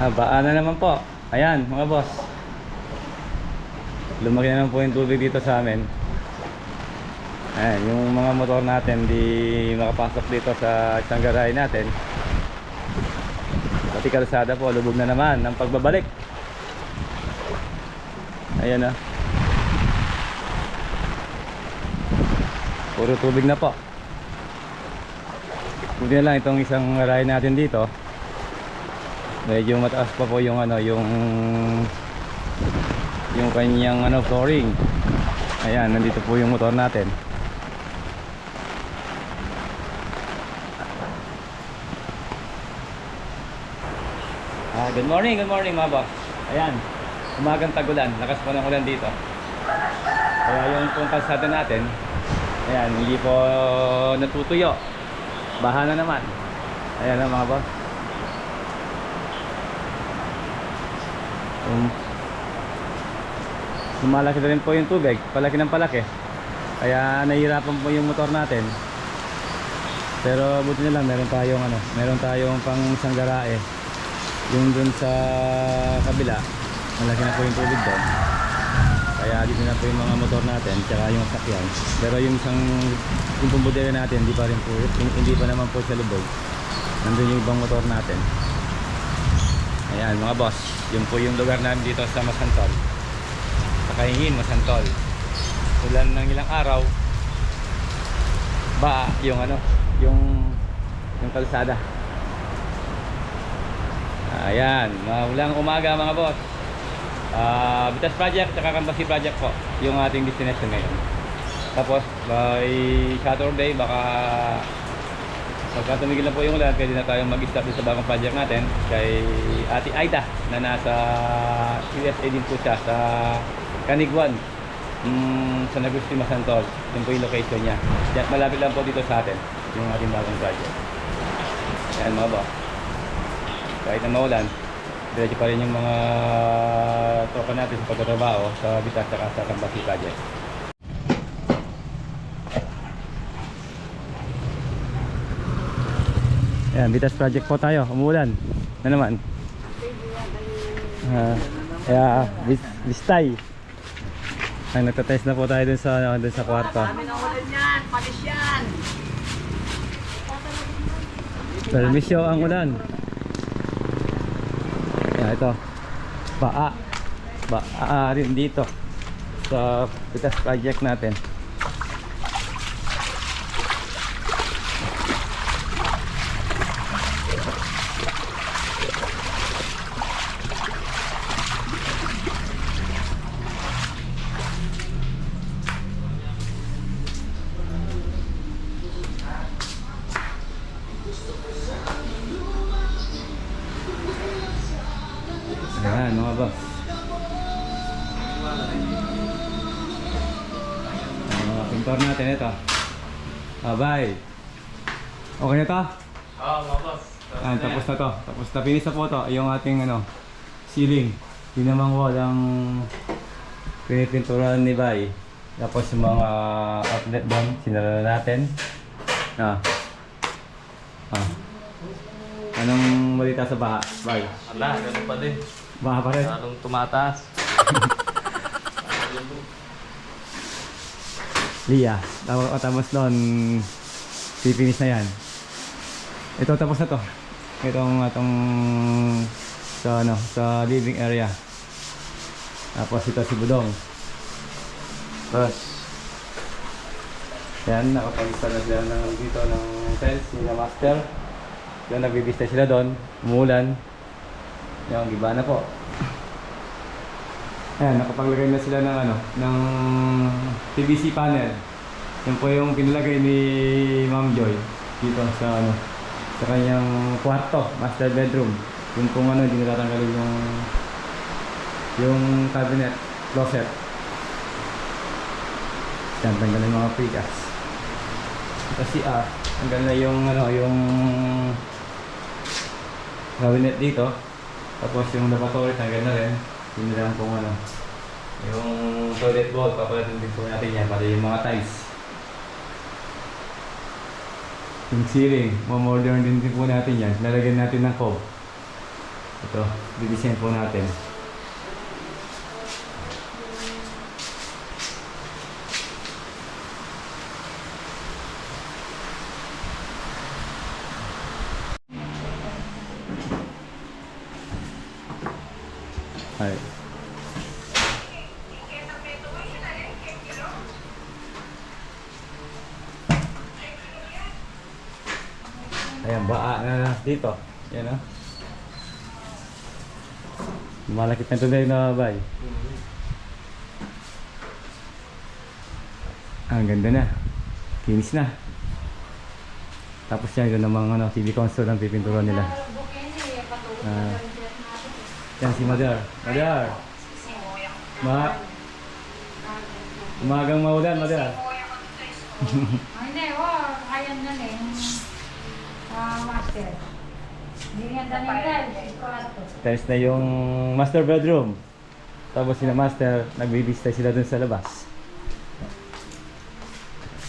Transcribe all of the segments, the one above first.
Habaan na naman po. Ayan, mga boss. Lumaki na naman po yung tubig dito sa amin. Ayan, yung mga motor natin di makapasok dito sa isang garahe natin. Pati kalsada po, lubog na naman ng pagbabalik. Ayan na. Puro tubig na po. Buti na lang itong isang garahe natin dito. Medyo mataas pa po yung ano, yung yung kanyang ano flooring. Ayan, nandito po yung motor natin. Ah, good morning, good morning mga boss. Ayan, umagang tagulan, lakas po ng ulan dito. Kaya yung pong kalsada natin, ayan, hindi po natutuyo. Baha na naman. Ayan na mga boss. Um, lumalaki na rin po yung tubig, palaki ng palaki. Kaya nahihirapan po yung motor natin. Pero buti na lang meron tayong ano, meron tayong pang isang garae. Yung dun sa kabila, malaki na po yung tubig doon. Kaya dito na po yung mga motor natin, tsaka yung sakyan. Pero yung isang yung pumbudera natin, hindi pa rin po, hindi pa naman po sa lubog. Nandun yung ibang motor natin. Ayan mga boss, yun po yung lugar namin dito sa Masantol. Sa Kahingin, Masantol. Ulan ng ilang araw, ba yung ano, yung yung kalsada. Ayan, maulang umaga mga boss. Ah, Bitas Project at Kambasi Project po yung ating destination ngayon. Tapos by Saturday baka pagka tumigil na po yung ulan, pwede na tayong mag-start sa bagong project natin kay Ate Aida na nasa USA din po siya sa Caniguan mm, sa Nagusti Masantol. Yun po yung location niya. Diyan malapit lang po dito sa atin yung ating bagong project. Ayan mga boss kahit na maulan, diretso pa rin yung mga tropa natin sa pagtatrabaho sa Bitas at sa Kambasi Project. Ayan, Bitas Project po tayo, umuulan na naman. Ah, kaya, bis, bistay. Ay, nagtatest na po tayo dun sa, ano, dun sa kwarto. Permisyo ang ulan. Ayan, ito. Baa. Baa rin dito. Sa Pitas project natin. Bye. Okay na to? Oo, mga boss. Ayan, tapos na to. Tapos na finish na po to. Yung ating ano, ceiling. Yung namang wall ang pinipinturan ni Bay. Tapos yung mga outlet doon, sinara na natin. Ah. Ah. Anong balita sa baha? Bay? Ala, ganun pa din. Baha pa rin? Lalong tumataas. Lia. Tapos, tapos doon, pipinis na yan. Ito, tapos na to. Itong, itong, sa ano, sa living area. Tapos ito si Budong. Tapos, yan, nakapag-isa na sila ng, dito ng fence, nila master. Yung nagbibista sila doon, umuulan. Yung giba na po. Ayan, nakapaglagay na sila ng ano, ng PVC panel. Yan po yung pinalagay ni Ma'am Joy dito sa ano, sa kanyang kwarto, master bedroom. Yung pong ano, hindi natatanggalin yung yung cabinet closet. Yan, tanggal yung mga precast. Tapos si R, tanggal na yung ano, yung cabinet dito. Tapos yung lavatory, tanggal na rin. Hindi lang kung ano. Yung toilet bowl, papalitin din po natin yan, pati yung mga tiles. Yung ceiling, mamodern din po natin yan. Lalagyan natin ng cob. Ito, didesign po natin. Hi. Ayan, baa na dito. Yan o. Malakit na tuloy na bay. Ah, Ang ganda na. Kinis na. Tapos yan, yun namang ano, TV console ang pipinturan nila. Ah. Yan si Madar. Madar! Ma... Umagang maulan, Madar. Ah, Hindi, oh, kaya na eh. Ah, master. Hindi. Tiles na yung master bedroom. Tapos sila master, nagbibistay sila dun sa labas.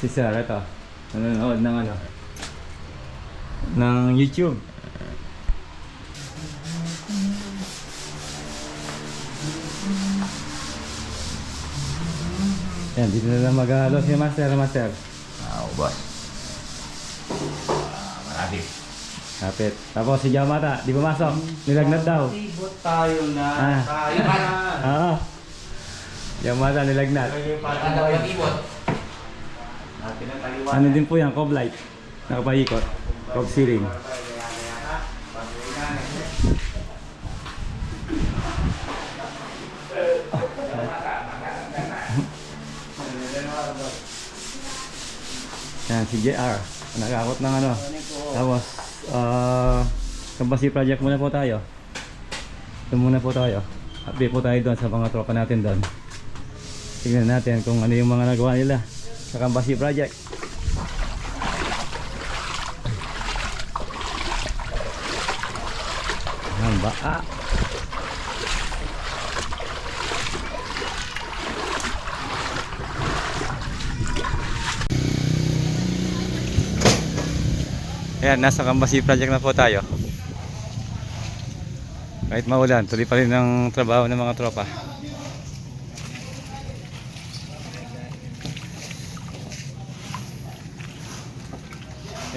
Si Sir, ito. Nanonood ng ano? Ng YouTube. Yan, dito na lang mag-halo si Master, Master. Ah, boss. Marami. Kapit. Tapos si Jamata, di pumasok. Nilagnat daw. Ibot tayo na. Ah. Tayo na. Ah. Jamata, nilagnat. Ano yung ibot? Ano din po yan, cob light. Nakapaikot. Cob ceiling. Yan, si JR. Nakakot ng ano. Tapos, ah, Kambasi project muna po tayo. Doon muna po tayo. Update po tayo doon sa mga tropa natin doon. Tingnan natin kung ano yung mga nagawa nila sa Kambasi project. Ang baa. Ayan, nasa Kambasi project na po tayo. Kahit maulan, tuloy pa rin ang trabaho ng mga tropa.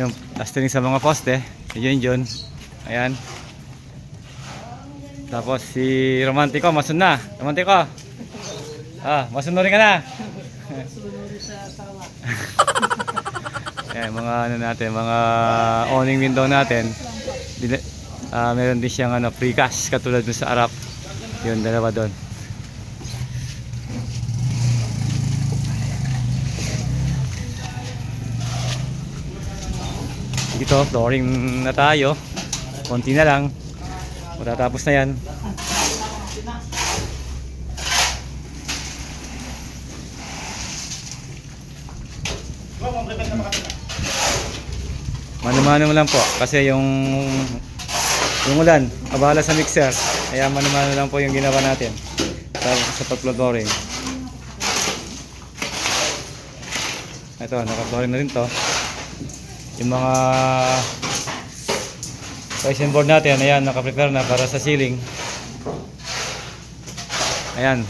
Yung plastering sa mga poste, si John John. Ayan. Tapos si Romantico, masun na. Romantico. Ah, masunurin ka na. Ayan, mga ano natin, mga awning window natin. Dili, ah, meron din siyang ano, precast katulad dun sa Arap. Yun, dalawa doon. Dito, flooring na tayo. Konti na lang. Matatapos na yan. Mano-mano lang po kasi yung yung ulan, abala sa mixer. Kaya mano-mano lang po yung ginawa natin sa, sa pag-flooring. Ito, naka-flooring na rin to. Yung mga Poison board natin, ayan, naka-prepare na para sa ceiling. Ayan.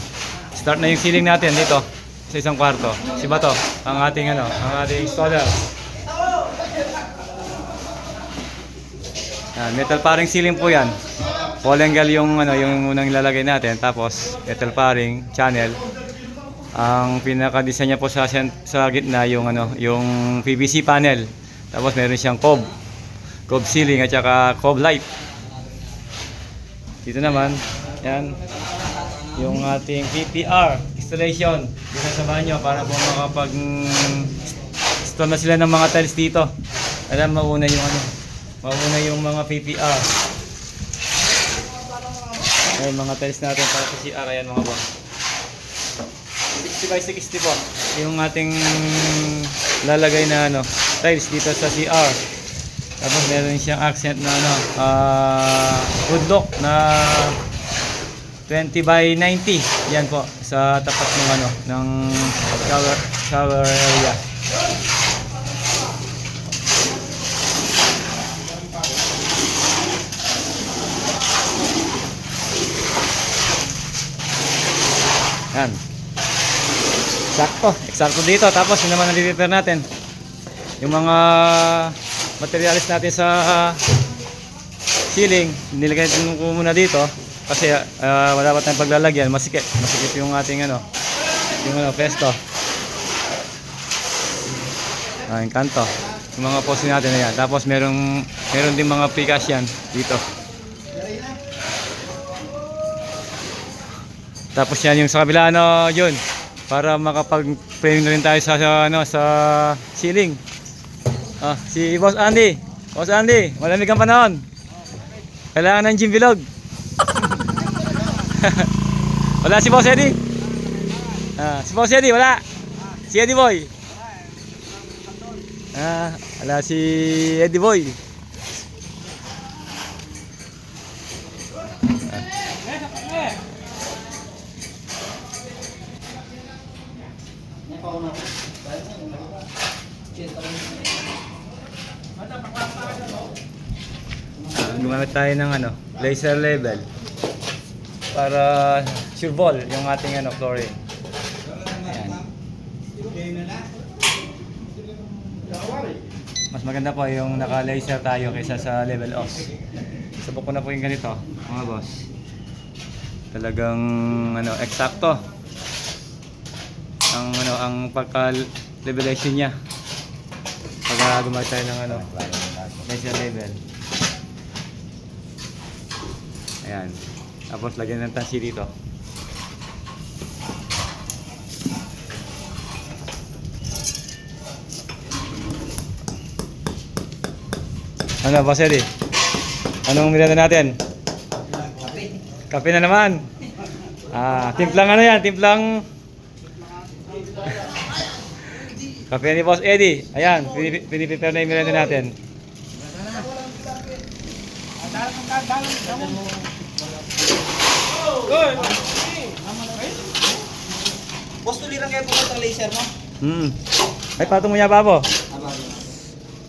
Start na yung ceiling natin dito sa isang kwarto. Si Bato, ang ating ano, ang ating installer. Ayan, metal paring ceiling po 'yan. Polyangle yung ano, yung unang ilalagay natin, tapos metal paring channel. Ang pinaka-design niya po sa sa gitna yung ano, yung PVC panel. Tapos meron siyang cob. Cob ceiling at saka cob light. Dito naman, yan, yung ating PPR installation dito sa banyo para po makapag install na sila ng mga tiles dito. Alam, mauna yung ano, mauna yung mga PPR. Ay, mga tiles natin para sa CR, ayan mga boss. 60 by 60 po. Yung ating lalagay na ano, tiles dito sa CR. Tapos meron siyang accent na ano, ah wood lock na 20 by 90. Yan po sa tapat ng ano ng shower shower area. Yan. Sakto. Eksakto dito. Tapos yun naman ang natin. Yung mga materials natin sa ceiling, nilagay din ko muna dito. Kasi ah, wala pa tayong paglalagyan. Masikip. Masikip yung ating ano. Yung ano, pesto. Ah, yung kanto. Yung mga poste natin na yan. Tapos merong, meron din mga pikas yan dito. Tapos yan yung sa kabila ano yun para makapag-frame na rin tayo sa, ano sa ceiling. Ah, si Boss Andy. Boss Andy, malamig ang panahon. Kailangan ng gym vlog. wala si Boss Eddie. Ah, si Boss Eddie wala. Si Eddie Boy. Ah, wala si Eddie Boy. Gumamit tayo ng ano, laser level para sure ball yung ating ano flooring. Ayan. Mas maganda po yung naka-laser tayo kaysa sa level off. Subok ko na po yung ganito, mga boss. Talagang ano, eksakto. Ang ano, ang pagka-levelization niya. Pag gumamit tayo ng ano, laser level. Ayan. Tapos lagyan ng tansi dito. Ano, Boss Eddie? Anong nilanda natin? Kape. Kape na naman. Ah, timplang ano yan? Timplang... Kape ni Boss Eddie. Ayan, pinip- piniprepare na yung miranda natin. Boss, tulirang kayo pumunta ang laser mo? Hmm. Ay, patong mo niya babo.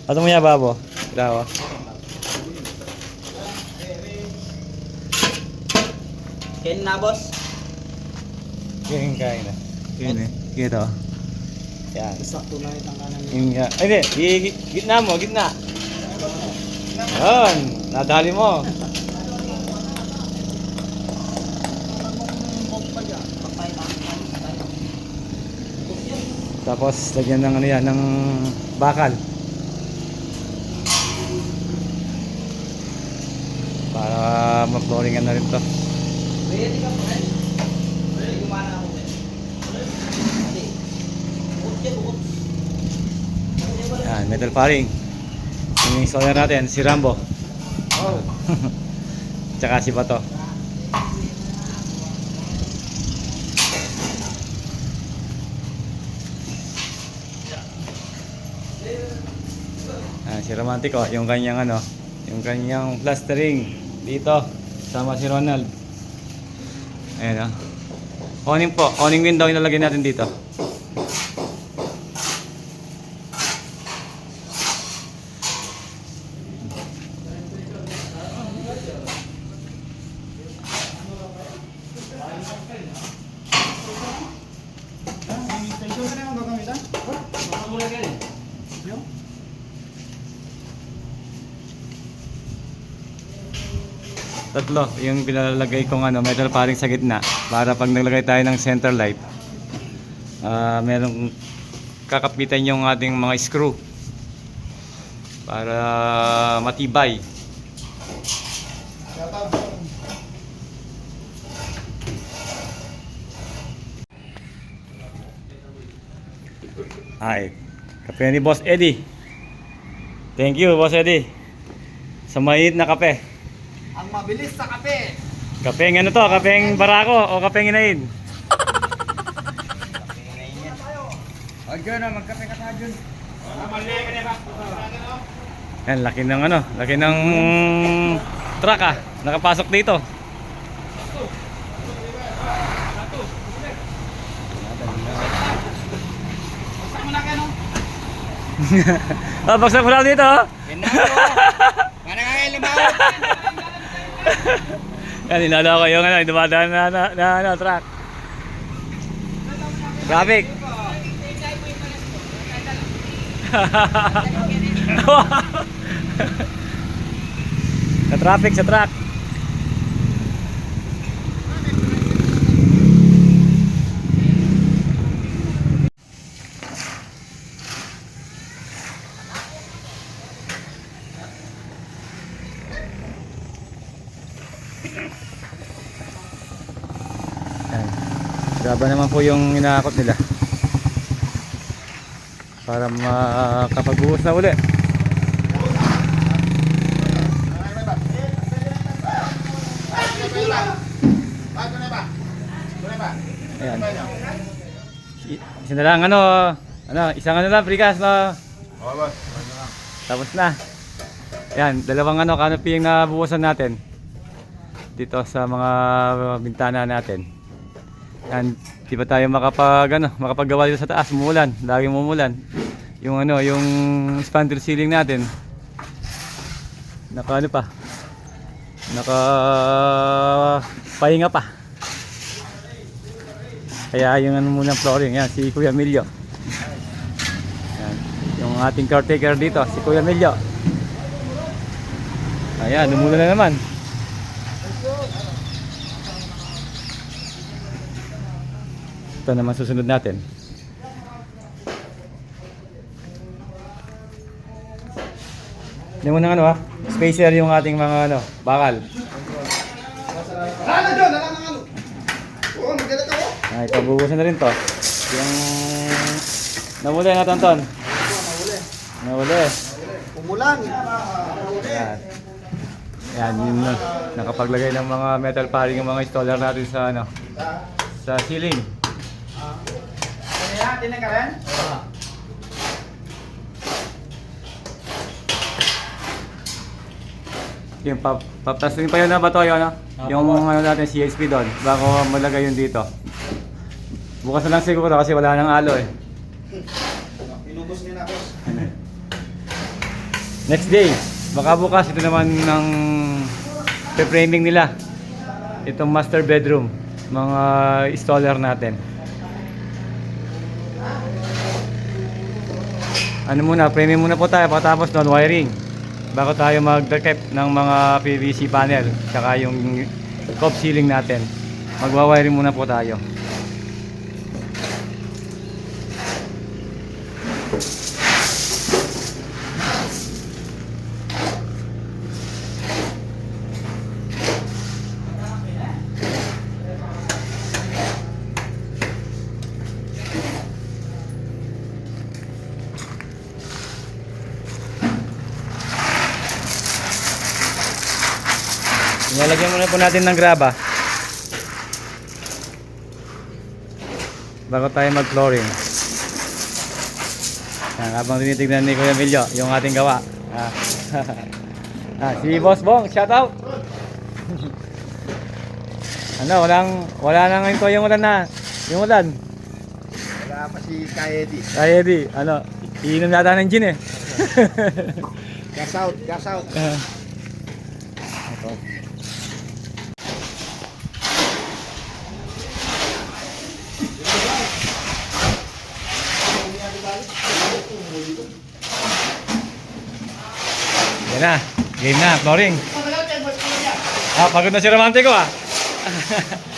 Patong mo niya babo. Dawa. Kain na, boss. Kain kain na. Kain eh. Kito. Yan. Sakto na itang kanan uh, ay, hindi. Gitna mo, gitna. Yan. Nadali mo. Tapos, lagyan ng ano yan, ng bakal. Para ma-flooringan na rin to. Ready ka, friend? Ready, gumana ako. Yan, metal paring. Yung installer natin, si Rambo. Oh. Tsaka si Bato. Ah, si Romantico, yung kanyang ano, yung kanyang plastering dito sama si Ronald. Ayan oh. Awning po, awning window yung lalagay natin dito. Tatlo, yung pinalagay kong ano, metal paring sa gitna para pag naglagay tayo ng center light, ah merong kakapitan yung ating mga screw para matibay. Ay, kape ni Boss Eddie. Thank you, Boss Eddie. Sa mainit na kape. Ang mabilis sa kape. Kapeng ano to? Kapeng barako o kapeng inain? Adyan na, magkape ka sa Adyan. Yan, laki ng ano, laki ng truck ah. Nakapasok dito. ah, baksak mo lang dito. oh. Yan na ako. Para ka kayo lumawag. Yan, inala ko yung ano, dumadaan na, na, na, ano, truck. Traffic. sa traffic, sa truck. Graba naman po yung inaakot nila. Para makapagbuhos na uli. Ayan. Isa na lang ano, ano, isang ano lang, prikas no. Tapos na. Ayan, dalawang ano, canopy yung nabuhusan natin. Dito sa mga bintana natin. Yan, di ba tayo makapag ano, makapaggawa dito sa taas, umulan, laging umulan. Yung ano, yung spandrel ceiling natin. Naka ano pa? Naka pahinga pa. Kaya yung ano muna flooring, yan si Kuya Emilio. Yan, yung ating caretaker dito, si Kuya Emilio. Ayan, umulan na naman. Ito naman susunod natin. Hindi mo ng ano ah, spacer yung ating mga ano, bakal. Ano dyan? Ano ano? Oo, magalit ako. Ay, pabubusan na rin to. Yung nahuli na tonton. Nahuli. Umulan. Yan. Yan, yun na. Nakapaglagay ng mga metal paring yung mga installer natin sa ano, sa ceiling. Ano yan? Tinan ka rin? Yung pap paplastikin pa yun na ba to yun, ano? Yung ano natin CSP doon, bago malagay yun dito. Bukas na lang siguro kasi wala nang alo eh. Inubos niya na ako. Next day, baka bukas ito naman ng framing nila. Itong master bedroom, mga installer natin. Ano muna, framing muna po tayo pagkatapos doon wiring. Bago tayo mag-decap ng mga PVC panel, saka yung cop ceiling natin. Magwa-wiring muna po tayo. Nilalagyan muna po natin ng graba. Bago tayo mag-flooring. Yan, habang tinitignan ni Kuya Emilio yung ating gawa. Ah. ah, si Boss Bong, shout out. ano, walang wala na ngayon to yung ulan na. Yung ulan. Wala pa si Kayedi. Ay, Eddie, ano, iinom nata ng gin eh. Gas out, gas out. Ah. Na, game na, flooring. Ah, pagod na si Romantiko ah.